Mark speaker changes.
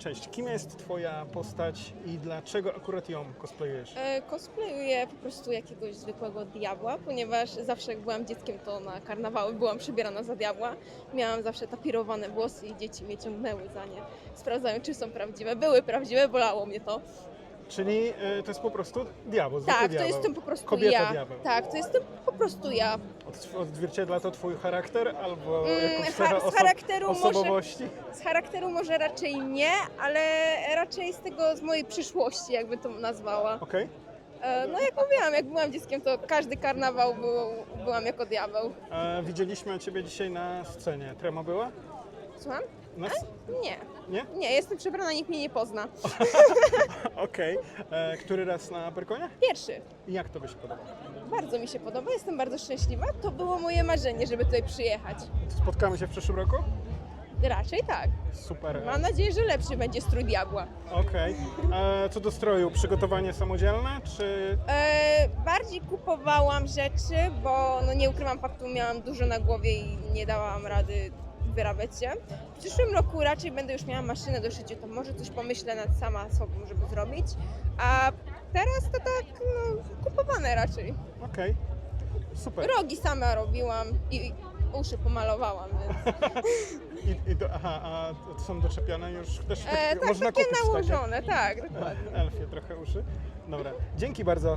Speaker 1: cześć. Kim jest Twoja postać i dlaczego akurat ją cosplayujesz?
Speaker 2: E, Cosplayuję po prostu jakiegoś zwykłego diabła, ponieważ zawsze jak byłam dzieckiem, to na karnawały byłam przebierana za diabła. Miałam zawsze tapirowane włosy i dzieci mnie ciągnęły za nie. Sprawdzają, czy są prawdziwe. Były prawdziwe, bolało mnie to.
Speaker 1: Czyli e, to jest po prostu diabeł, zwykły
Speaker 2: Tak, to
Speaker 1: diabeł.
Speaker 2: jestem po prostu
Speaker 1: Kobieta
Speaker 2: ja.
Speaker 1: diabeł.
Speaker 2: Tak, to jestem po prostu ja.
Speaker 1: Od- Odzwierciedla to Twój charakter albo
Speaker 2: Mm,
Speaker 1: jakąś cechę
Speaker 2: z
Speaker 1: oso-
Speaker 2: charakteru może-
Speaker 1: osobowości?
Speaker 2: Z charakteru może raczej nie, ale raczej z tego, z mojej przyszłości, jakby to nazwała.
Speaker 1: Okej.
Speaker 2: E, No jak mówiłam, jak byłam dzieckiem, to każdy karnawał był, byłam jako diabeł.
Speaker 1: E, Widzieliśmy Ciebie dzisiaj na scenie. Trema była?
Speaker 2: Słucham?
Speaker 1: Na s-
Speaker 2: Nie.
Speaker 1: Nie?
Speaker 2: Nie, jestem przebrana, nikt mnie nie pozna.
Speaker 1: Okej. E, Który raz na Perkonie?
Speaker 2: Pierwszy.
Speaker 1: I jak to by się podobało?
Speaker 2: Bardzo mi się podoba, jestem bardzo szczęśliwa. To było moje marzenie, żeby tutaj przyjechać.
Speaker 1: Spotkamy się w przyszłym roku?
Speaker 2: Raczej tak.
Speaker 1: Super.
Speaker 2: Mam nadzieję, że lepszy będzie strój diabła.
Speaker 1: Okej. E, Co do stroju, przygotowanie samodzielne, czy
Speaker 2: E, bardziej kupowałam rzeczy, bo no nie ukrywam faktu, miałam dużo na głowie i nie dałam rady wyrabiać się. W przyszłym roku raczej będę już miała maszynę do szycia, to może coś pomyślę nad sama sobą, żeby zrobić. A teraz to tak, no, kupowane raczej.
Speaker 1: Okej. Super.
Speaker 2: Rogi sama robiłam i uszy pomalowałam, więc
Speaker 1: I, i do, aha, a to są doczepiane już też
Speaker 2: e, tak,
Speaker 1: można
Speaker 2: takie
Speaker 1: kupić
Speaker 2: nałożone, tak, dokładnie.
Speaker 1: Elfie trochę uszy. Dobra, dzięki bardzo.